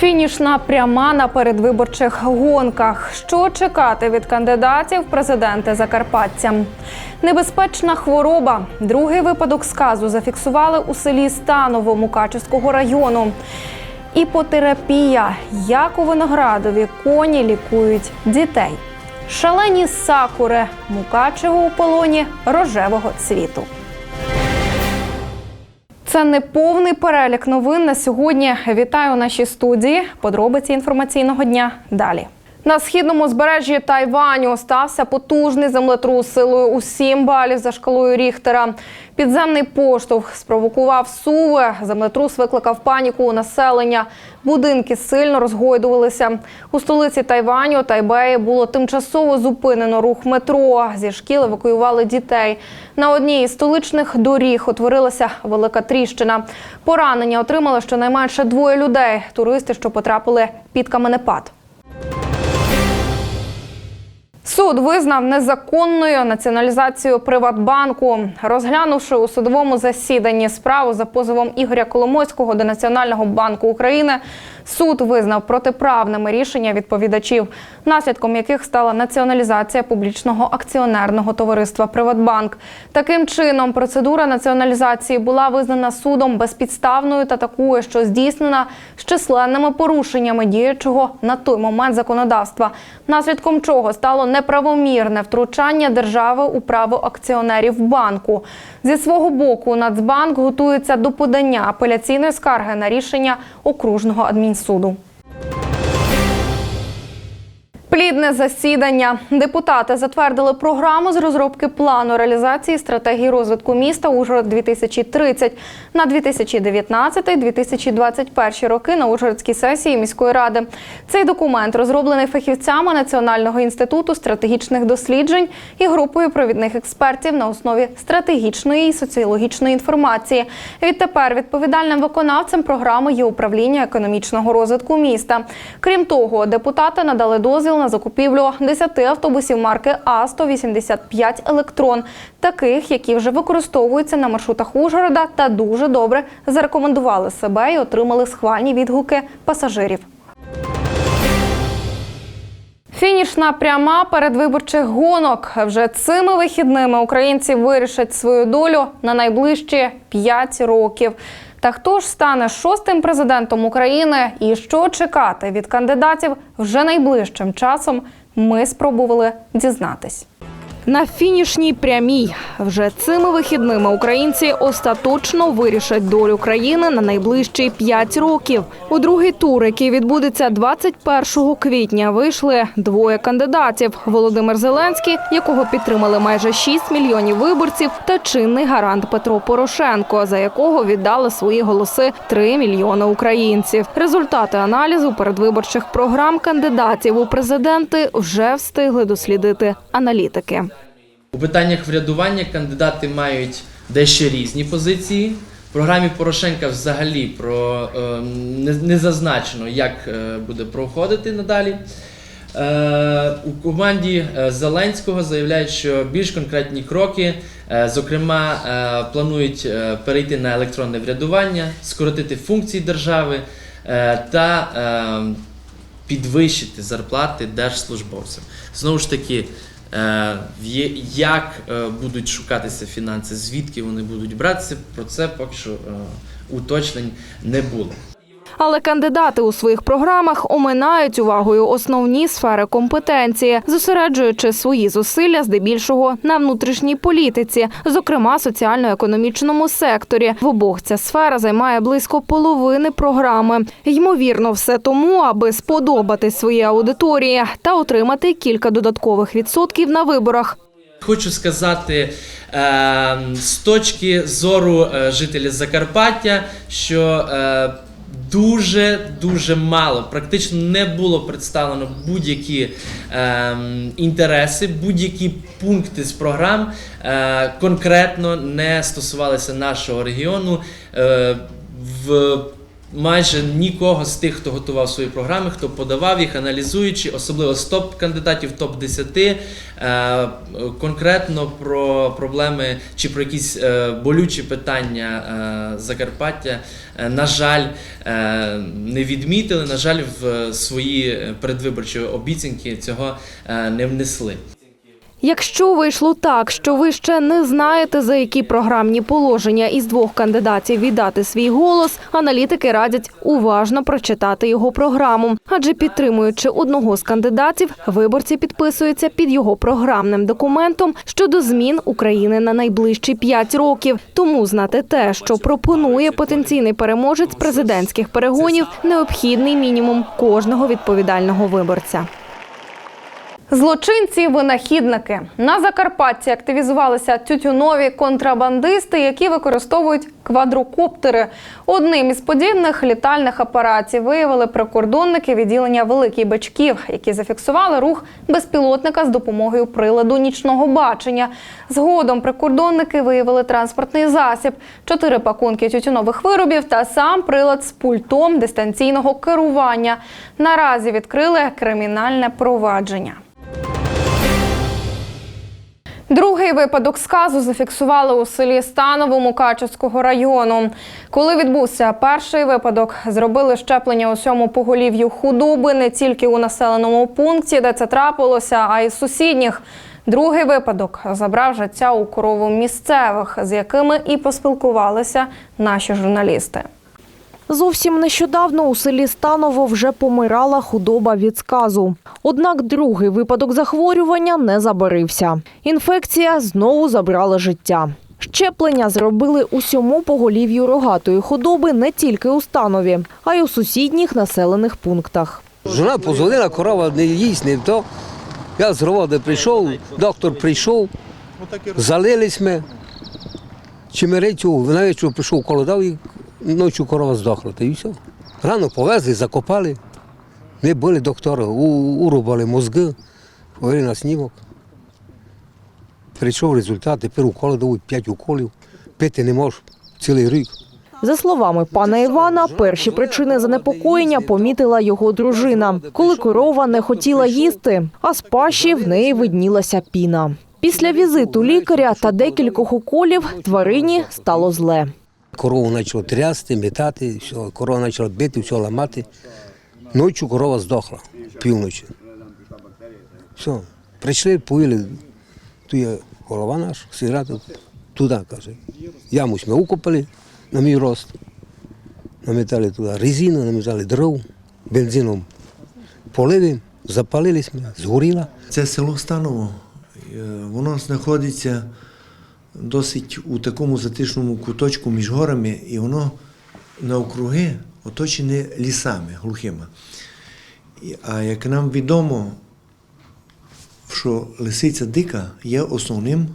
Фінішна пряма на передвиборчих гонках. Що чекати від кандидатів президенти Закарпаттям? Небезпечна хвороба. Другий випадок сказу зафіксували у селі Станово Мукачевського району. Іпотерапія. Як у виноградові коні лікують дітей. Шалені сакури. Мукачево у полоні рожевого цвіту. Це не повний перелік новин на сьогодні. Вітаю у нашій студії. Подробиці інформаційного дня далі. На східному збережжі Тайваню стався потужний землетрус силою у 7 балів за шкалою Ріхтера. Підземний поштовх спровокував суви. Землетрус викликав паніку у населення. Будинки сильно розгойдувалися. У столиці Тайваню Тайбеї було тимчасово зупинено рух метро. Зі шкіл евакуювали дітей. На одній із столичних доріг утворилася велика тріщина. Поранення отримали щонайменше двоє людей. Туристи, що потрапили під каменепад. Суд визнав незаконною націоналізацію Приватбанку, розглянувши у судовому засіданні справу за позовом Ігоря Коломойського до Національного банку України. Суд визнав протиправними рішення відповідачів, наслідком яких стала націоналізація публічного акціонерного товариства Приватбанк. Таким чином, процедура націоналізації була визнана судом безпідставною та такою, що здійснена з численними порушеннями діючого на той момент законодавства, наслідком чого стало неправомірне втручання держави у право акціонерів банку. Зі свого боку, Нацбанк готується до подання апеляційної скарги на рішення окружного адмінсуду. Плідне засідання. Депутати затвердили програму з розробки плану реалізації стратегії розвитку міста Ужгород 2030 на 2019-2021 роки на Ужгородській сесії міської ради. Цей документ розроблений фахівцями Національного інституту стратегічних досліджень і групою провідних експертів на основі стратегічної і соціологічної інформації. Відтепер відповідальним виконавцем програми є управління економічного розвитку міста. Крім того, депутати надали дозвіл на закупівлю 10 автобусів марки А-185 Електрон, таких, які вже використовуються на маршрутах Ужгорода та дуже добре зарекомендували себе і отримали схвальні відгуки пасажирів. Фінішна пряма передвиборчих гонок. Вже цими вихідними українці вирішать свою долю на найближчі 5 років. Та хто ж стане шостим президентом України і що чекати від кандидатів вже найближчим часом? Ми спробували дізнатись. На фінішній прямій вже цими вихідними українці остаточно вирішать долю країни на найближчі 5 років. У другий тур, який відбудеться 21 квітня, вийшли двоє кандидатів: Володимир Зеленський, якого підтримали майже 6 мільйонів виборців, та чинний гарант Петро Порошенко, за якого віддали свої голоси 3 мільйони українців. Результати аналізу передвиборчих програм кандидатів у президенти вже встигли дослідити аналітики. У питаннях врядування кандидати мають дещо різні позиції. В програмі Порошенка взагалі про е, не, не зазначено, як е, буде проходити надалі. Е, у команді е, Зеленського заявляють, що більш конкретні кроки, зокрема, планують перейти на електронне врядування, скоротити функції держави та е, підвищити зарплати держслужбовцям. Знову ж таки, як е, будуть шукатися фінанси, звідки вони будуть братися, про це поки що е, уточнень не було. Але кандидати у своїх програмах оминають увагою основні сфери компетенції, зосереджуючи свої зусилля здебільшого на внутрішній політиці, зокрема соціально-економічному секторі. В обох ця сфера займає близько половини програми. Ймовірно, все тому, аби сподобати своїй аудиторії та отримати кілька додаткових відсотків на виборах. Хочу сказати е, з точки зору е, жителів Закарпаття, що е, дуже дуже мало, практично не було представлено будь-які е, інтереси, будь-які пункти з програм е, конкретно не стосувалися нашого регіону. Е, в майже нікого з тих, хто готував свої програми, хто подавав їх, аналізуючи, особливо з топ-кандидатів, топ-10, е, конкретно про проблеми чи про якісь е, болючі питання е, Закарпаття, на жаль, не відмітили, на жаль, в свої передвиборчі обіцянки цього не внесли. Якщо вийшло так, що ви ще не знаєте, за які програмні положення із двох кандидатів віддати свій голос, аналітики радять уважно прочитати його програму. Адже підтримуючи одного з кандидатів, виборці підписуються під його програмним документом щодо змін України на найближчі п'ять років. Тому знати те, що пропонує потенційний переможець президентських перегонів, необхідний мінімум кожного відповідального виборця. Злочинці винахідники на Закарпатті активізувалися тютюнові контрабандисти, які використовують квадрокоптери. Одним із подібних літальних апаратів виявили прикордонники відділення Великий Бачків, які зафіксували рух безпілотника з допомогою приладу нічного бачення. Згодом прикордонники виявили транспортний засіб, чотири пакунки тютюнових виробів та сам прилад з пультом дистанційного керування. Наразі відкрили кримінальне провадження. Другий випадок сказу зафіксували у селі Станово Мукачевського району. Коли відбувся перший випадок, зробили щеплення усьому поголів'ю худоби не тільки у населеному пункті, де це трапилося, а й сусідніх. Другий випадок забрав життя у корову місцевих, з якими і поспілкувалися наші журналісти. Зовсім нещодавно у селі Станово вже помирала худоба від сказу. Однак другий випадок захворювання не забарився. Інфекція знову забрала життя. Щеплення зробили усьому поголів'ю рогатої худоби не тільки у Станові, а й у сусідніх населених пунктах. Жена позвонила, корова не їсть, не то. Я з роботи прийшов, доктор прийшов, залились ми. Чимирицю, на вечір прийшов колодав і ночі корова здохла. І все. Рано повезли, закопали. Ми були доктори, урубали мозги, повели на снімок. Прийшов результат, тепер уколи дають 5 уколів, пити не можеш цілий рік. За словами пана Івана, перші причини занепокоєння помітила його дружина, коли корова не хотіла їсти, а з пащі в неї виднілася піна. Після візиту лікаря та декількох уколів тварині стало зле. Корову почало трясти, метати, все, корова почала бити, все ламати. Ночі корова здохла, півночі. Все. Прийшли, поїли, тут є голова наш, сигарета, туди, каже. Яму ми укопали на мій рост. Наметали туди резину, наметали дров, бензином полили, запалились згоріла. Це село Станово. Е, Воно знаходиться досить у такому затишному куточку між горами, і воно навкруги оточене лісами глухими. А як нам відомо, що лисиця дика є основним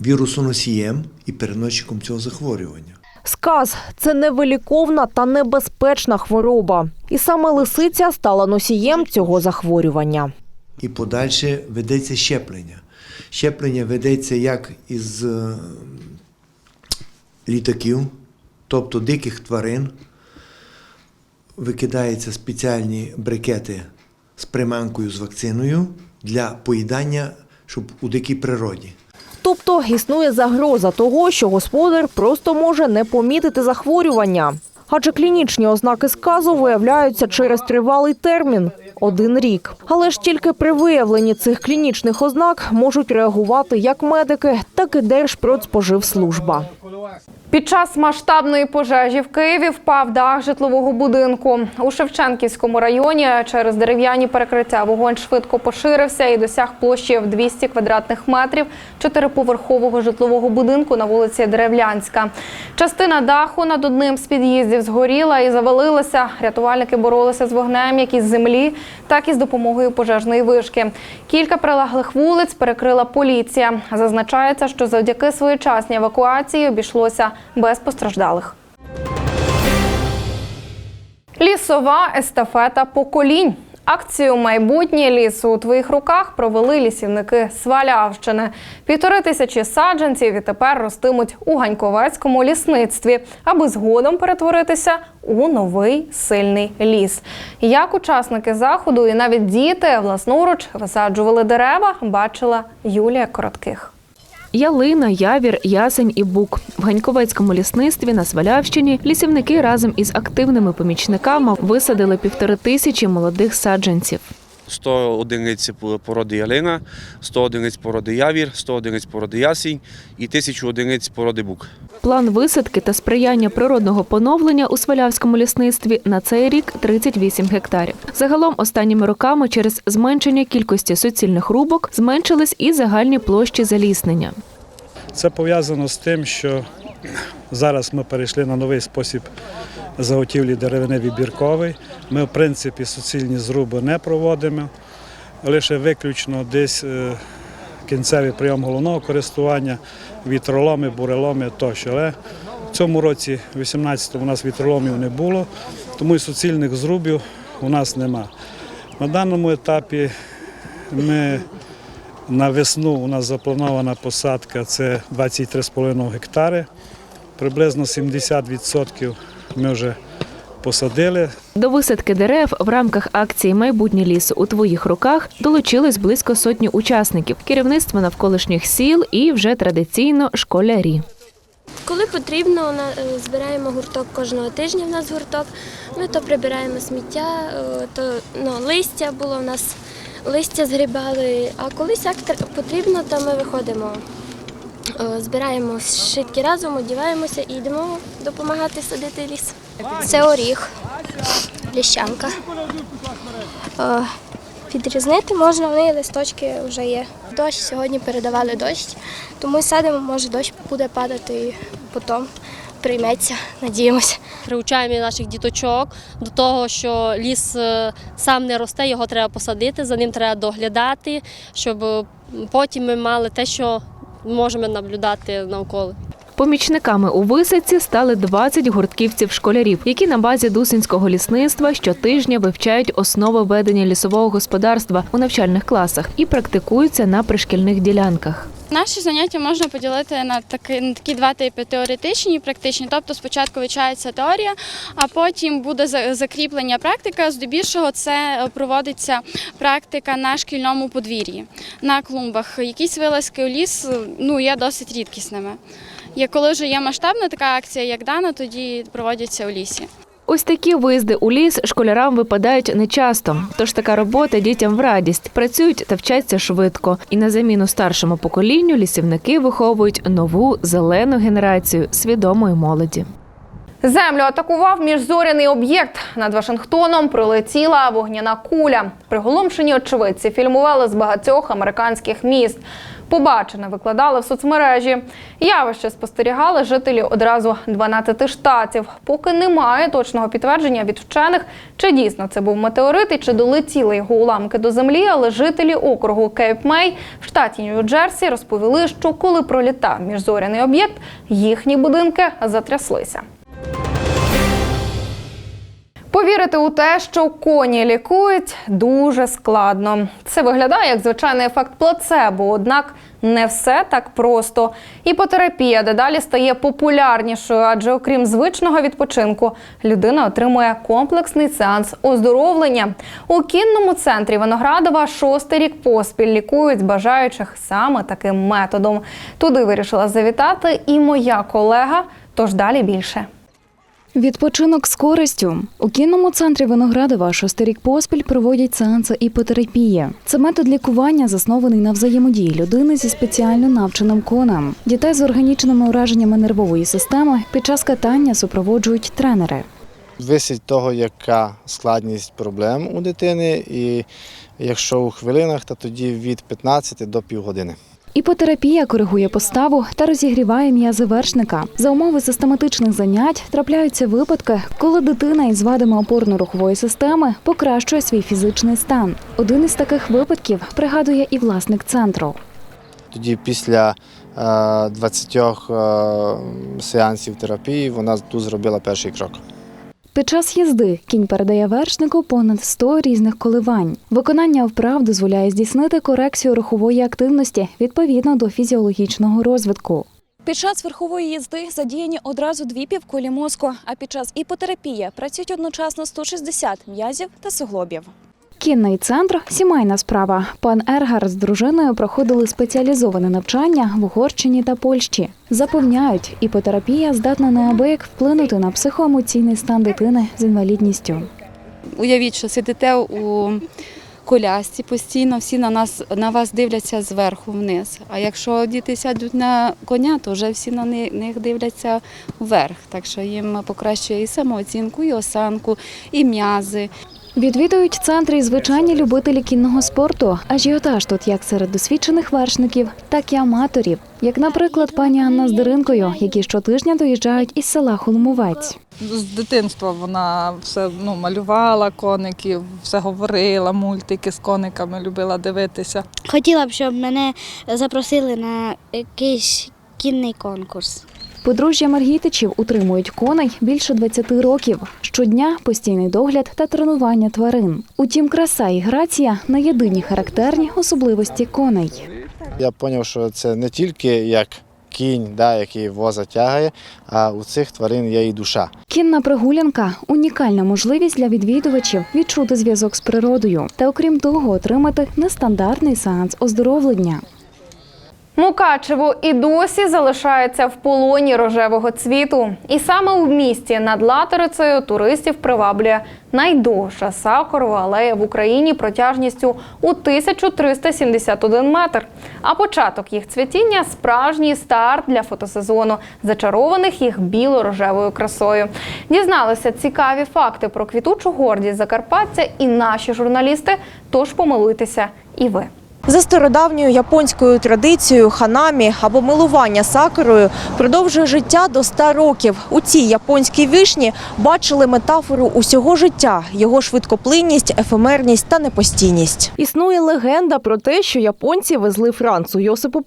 вірусоносієм і переносчиком цього захворювання. Сказ це невиліковна та небезпечна хвороба. І саме лисиця стала носієм цього захворювання. І подальше ведеться щеплення. Щеплення ведеться як із е, літаків, тобто диких тварин. Викидаються спеціальні брикети з приманкою з вакциною для поїдання, щоб у дикій природі. Тобто існує загроза того, що господар просто може не помітити захворювання. Адже клінічні ознаки сказу виявляються через тривалий термін один рік. Але ж тільки при виявленні цих клінічних ознак можуть реагувати як медики, так і Держпродспоживслужба. Під час масштабної пожежі в Києві впав дах житлового будинку. У Шевченківському районі через дерев'яні перекриття вогонь швидко поширився і досяг площі в 200 квадратних метрів чотириповерхового житлового будинку на вулиці Деревлянська. Частина даху над одним з під'їздів згоріла і завалилася. Рятувальники боролися з вогнем як із землі, так і з допомогою пожежної вишки. Кілька прилеглих вулиць перекрила поліція. Зазначається, що завдяки своєчасній евакуації обійшлося без постраждалих. Лісова естафета поколінь. Акцію Майбутнє лісу у твоїх руках провели лісівники Свалявщини. Півтори тисячі саджанців і тепер ростимуть у Ганьковецькому лісництві, аби згодом перетворитися у новий сильний ліс. Як учасники заходу і навіть діти власноруч висаджували дерева, бачила Юлія Коротких. Ялина, явір, ясень і бук. В Ганьковецькому лісництві на Свалявщині лісівники разом із активними помічниками висадили півтори тисячі молодих саджанців. 100 одиниць породи ялина, 100 одиниць породи явір, 100 одиниць породи ясінь і 1000 одиниць породи бук. План висадки та сприяння природного поновлення у Свалявському лісництві на цей рік 38 гектарів. Загалом останніми роками через зменшення кількості суцільних рубок зменшились і загальні площі заліснення. Це пов'язано з тим, що зараз ми перейшли на новий спосіб заготівлі деревини вибірковий. Ми, в принципі, суцільні зруби не проводимо, лише виключно десь е, кінцевий прийом головного користування, вітроломи, буреломи тощо. Але в цьому році, 18-му, у нас вітроломів не було, тому і суцільних зрубів у нас нема. На даному етапі ми на весну у нас запланована посадка це 23,5 гектари. Приблизно 70% ми вже посадили. До висадки дерев в рамках акції Майбутнє лісу у твоїх руках долучилось близько сотні учасників, керівництво навколишніх сіл і вже традиційно школярі. Коли потрібно, на- е, збираємо гурток кожного тижня. У нас гурток. Ми то прибираємо сміття, е, то ну, листя було у нас, листя згрібали. А колись як тр- потрібно, то ми виходимо, збираємо шитки разом, одіваємося і йдемо допомагати садити ліс. Це оріг, ліщанка. Е, Підрізнити можна, вони листочки вже є. Дощ сьогодні передавали дощ, тому садимо, може дощ буде падати і потім прийметься, надіємося. Приучаємо наших діточок до того, що ліс е, сам не росте, його треба посадити, за ним треба доглядати, щоб е, потім ми мали те, що можемо наблюдати навколо. Помічниками у висадці стали 20 гуртківців школярів, які на базі Дусинського лісництва щотижня вивчають основи ведення лісового господарства у навчальних класах і практикуються на пришкільних ділянках. Наші заняття можна поділити на такі, на такі два типи теоретичні і практичні. Тобто спочатку вивчається теорія, а потім буде за- закріплення практика. Здебільшого це е, проводиться практика на шкільному подвір'ї, на клумбах. Якісь вилазки у ліс е, ну, є досить рідкісними. Коли вже є масштабна така акція, як дана, тоді проводяться у лісі. Ось такі виїзди у ліс школярам випадають нечасто. Тож така робота дітям в радість. Працюють та вчаться швидко. І на заміну старшому поколінню лісівники виховують нову зелену генерацію свідомої молоді. Землю атакував міжзоряний об'єкт. Над Вашингтоном прилетіла вогняна куля. Приголомшені очевидці фільмували з багатьох американських міст. Побачене викладали в соцмережі. Явище спостерігали жителі одразу 12 штатів. Поки немає точного підтвердження від вчених, чи дійсно це був метеорит і чи долетіли його уламки до землі. Але жителі округу Кейп Мей в штаті Нью-Джерсі розповіли, що коли пролітав міжзоряний об'єкт, їхні будинки затряслися. Повірити у те, що коні лікують, дуже складно. Це виглядає як звичайний ефект плацебо, однак не все так просто. Іпотерапія дедалі стає популярнішою, адже окрім звичного відпочинку, людина отримує комплексний сеанс оздоровлення. У кінному центрі Виноградова шостий рік поспіль лікують бажаючих саме таким методом. Туди вирішила завітати і моя колега. Тож далі більше. Відпочинок з користю у кінному центрі Виноградова шостий рік поспіль проводять сеанси іпотерапії. Це метод лікування, заснований на взаємодії людини зі спеціально навченим конем. Дітей з органічними ураженнями нервової системи під час катання супроводжують тренери. Висить того, яка складність проблем у дитини, і якщо у хвилинах, то тоді від 15 до півгодини. Іпотерапія коригує поставу та розігріває м'язи вершника. За умови систематичних занять трапляються випадки, коли дитина із вадами опорно-рухової системи покращує свій фізичний стан. Один із таких випадків пригадує і власник центру. Тоді після е, 20 е, сеансів терапії вона тут зробила перший крок. Під час їзди кінь передає вершнику понад 100 різних коливань. Виконання вправ дозволяє здійснити корекцію рухової активності відповідно до фізіологічного розвитку. Під час верхової їзди задіяні одразу дві півкулі мозку, а під час іпотерапії працюють одночасно 160 м'язів та суглобів. Кінний центр сімейна справа. Пан Ергар з дружиною проходили спеціалізоване навчання в Угорщині та Польщі. Запевняють, іпотерапія здатна неабияк вплинути на психоемоційний стан дитини з інвалідністю. Уявіть, що сидите у колясці постійно, всі на нас на вас дивляться зверху вниз. А якщо діти сядуть на коня, то вже всі на них дивляться вверх. Так що їм покращує і самооцінку, і осанку, і м'язи. Відвідують центри і звичайні любителі кінного спорту. Ажіотаж тут як серед досвідчених вершників, так і аматорів, як, наприклад, пані Анна з Диринкою, які щотижня доїжджають із села Холмовець. З дитинства вона все ну, малювала коників, все говорила, мультики з кониками любила дивитися. Хотіла б, щоб мене запросили на якийсь кінний конкурс. Подружжя Маргітичів утримують коней більше 20 років. Щодня постійний догляд та тренування тварин. Утім, краса і грація не єдині характерні особливості коней. Я зрозумів, що це не тільки як кінь, да, який воза тягає, а у цих тварин є і душа. Кінна прогулянка унікальна можливість для відвідувачів відчути зв'язок з природою та, окрім того, отримати нестандартний сеанс оздоровлення. Мукачево і досі залишається в полоні рожевого цвіту. І саме у місті над Латерицею туристів приваблює найдовша сакурова алея в Україні протяжністю у 1371 метр. А початок їх цвітіння справжній старт для фотосезону, зачарованих їх біло-рожевою красою. Дізналися цікаві факти про квітучу гордість Закарпаття і наші журналісти. Тож помилуйтеся і ви. За стародавньою японською традицією ханамі або милування сакурою продовжує життя до 100 років. У цій японській вишні бачили метафору усього життя, його швидкоплинність, ефемерність та непостійність. Існує легенда про те, що японці везли Францу Йосипу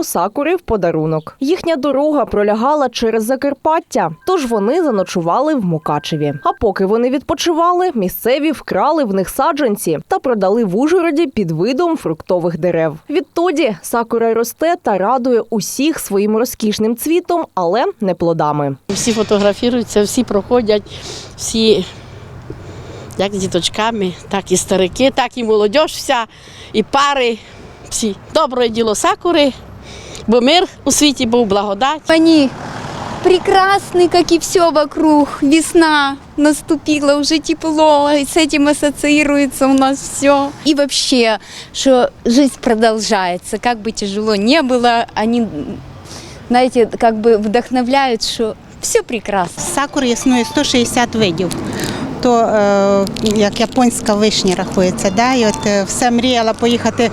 І сакури в подарунок. Їхня дорога пролягала через Закарпаття, тож вони заночували в Мукачеві. А поки вони відпочивали, місцеві вкрали в них саджанці та продали в Ужгороді під видом фруктових дерев. Відтоді сакура росте та радує усіх своїм розкішним цвітом, але не плодами. Всі фотографуються, всі проходять, всі як з діточками, так і старики, так і молодь вся, і пари. Всі. Добре діло сакури, бо мир у світі був благодать. Они прекрасны, как и все вокруг. Весна наступила, уже тепло, и с этим ассоциируется у нас все. И вообще, что жизнь продолжается, как бы тяжело не было, они, знаете, как бы вдохновляют, что все прекрасно. Сакур існує 160 видів. То е, як японська вишня рахується. Да? І от е, все мріяла поїхати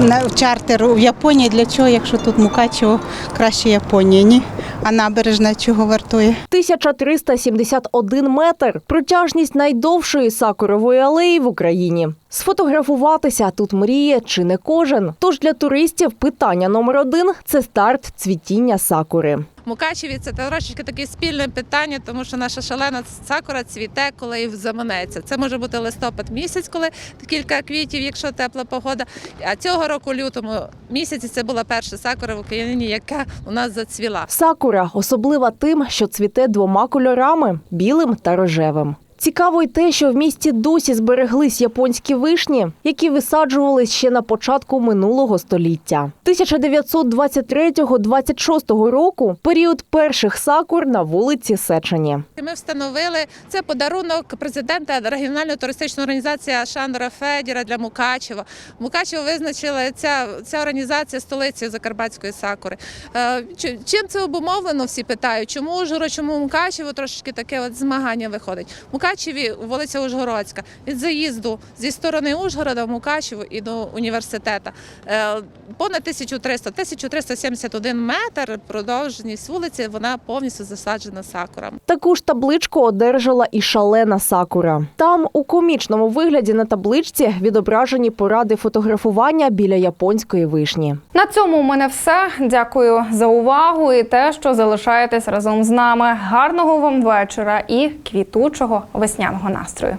на чартер в Японію. Для чого, якщо тут Мукачево краще Японії, ні? А набережна чого вартує? 1371 метр протяжність найдовшої сакурової алеї в Україні. Сфотографуватися тут мріє чи не кожен. Тож для туристів питання номер один це старт цвітіння сакури. Мукачеві це трошечки таке спільне питання, тому що наша шалена сакура цвіте, коли і заманеться. Це може бути листопад місяць, коли кілька квітів, якщо тепла погода. А цього року, лютому місяці, це була перша сакура в Україні, яка у нас зацвіла. Сакура особлива тим, що цвіте двома кольорами білим та рожевим. Цікаво й те, що в місті досі збереглись японські вишні, які висаджувались ще на початку минулого століття. 1923-26 року період перших сакур на вулиці Сечені. Ми встановили це подарунок президента регіональної туристичної організації Шандора Федіра для Мукачева. Мукачево визначила ця, ця організація столицею Закарпатської сакури. Е, Чим це обумовлено? Всі питають. Чому Ужгород, чому Мукачево? Трошечки таке от змагання виходить. Мукачеві вулиця Ужгородська від заїзду зі сторони Ужгорода в Мукачево і до університету. Е, Понад 1300, 1371 метр продовженість вулиці. Вона повністю засаджена сакурами. Таку ж табличку одержала і шалена сакура. Там у комічному вигляді на табличці відображені поради фотографування біля японської вишні. На цьому у мене все. Дякую за увагу і те, що залишаєтесь разом з нами. Гарного вам вечора і квітучого весняного настрою.